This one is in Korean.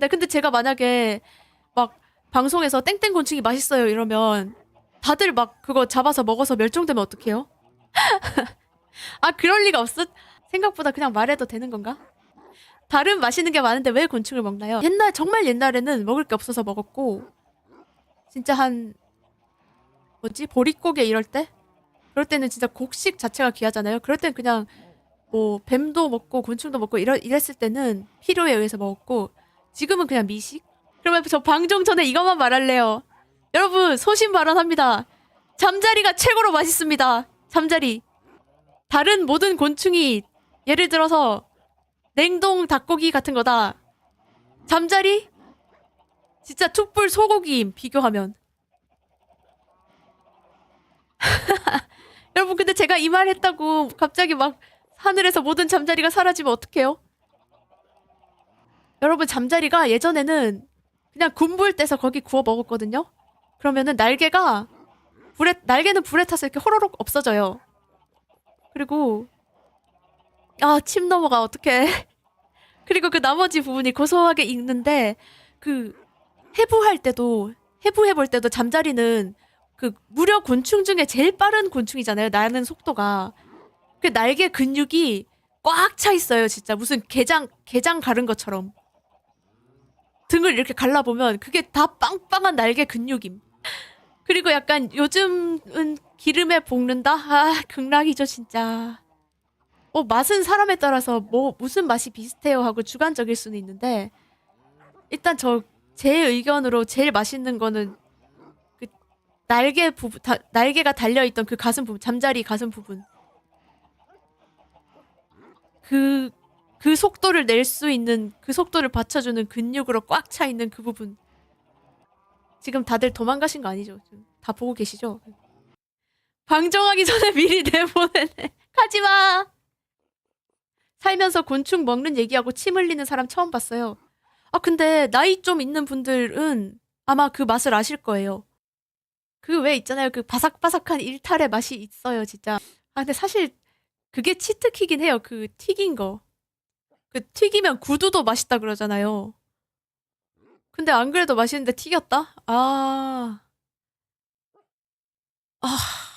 한데 근데 제가 만약에 막 방송에서 땡땡 곤충이 맛있어요 이러면 다들 막 그거 잡아서 먹어서 멸종되면 어떡해요? 아 그럴 리가 없어. 생각보다 그냥 말해도 되는 건가? 다른 맛있는 게 많은데 왜 곤충을 먹나요? 옛날 정말 옛날에는 먹을 게 없어서 먹었고 진짜 한 뭐지 보릿고개 이럴 때 그럴 때는 진짜 곡식 자체가 귀하잖아요. 그럴 땐 그냥 뭐 뱀도 먹고 곤충도 먹고 이랬을 때는 필요에 의해서 먹었고 지금은 그냥 미식? 그러면 저 방송 전에 이것만 말할래요. 여러분 소신 발언합니다. 잠자리가 최고로 맛있습니다. 잠자리. 다른 모든 곤충이 예를 들어서 냉동 닭고기 같은 거다. 잠자리? 진짜 툭불 소고기임 비교하면. 여러분 근데 제가 이 말 했다고 갑자기 막 하늘에서 모든 잠자리가 사라지면 어떡해요? 여러분 잠자리가 예전에는 그냥 군불 떼서 거기 구워 먹었거든요. 그러면은 날개가 불에 날개는 불에 타서 이렇게 호로록 없어져요. 그리고 아 침 넘어가 어떡해. 그리고 그 나머지 부분이 고소하게 익는데 그 해부할 때도 해부해 볼 때도 잠자리는 그 무려 곤충 중에 제일 빠른 곤충이잖아요. 나는 속도가 그 날개 근육이 꽉 차 있어요. 진짜 무슨 게장 게장 가른 것처럼 등을 이렇게 갈라보면 그게 다 빵빵한 날개 근육임. 그리고 약간 요즘은 기름에 볶는다? 아, 극락이죠, 진짜. 어, 맛은 사람에 따라서 뭐, 무슨 맛이 비슷해요 하고 주관적일 수는 있는데, 일단 저, 제 의견으로 제일 맛있는 거는 그 날개 부분, 다, 날개가 달려있던 그 가슴 부분, 잠자리 가슴 부분. 그, 그 속도를 낼 수 있는, 그 속도를 받쳐주는 근육으로 꽉 차 있는 그 부분. 지금 다들 도망가신 거 아니죠? 다 보고 계시죠? 방정하기 전에 미리 내보내네. 가지마! 살면서 곤충 먹는 얘기하고 침 흘리는 사람 처음 봤어요. 아, 근데 나이 좀 있는 분들은 아마 그 맛을 아실 거예요. 그 왜 있잖아요. 그 바삭바삭한 일탈의 맛이 있어요, 진짜. 아, 근데 사실 그게 치트키긴 해요. 그 튀긴 거. 그 튀기면 구두도 맛있다 그러잖아요. 근데 안 그래도 맛있는데 튀겼다? 아. 아.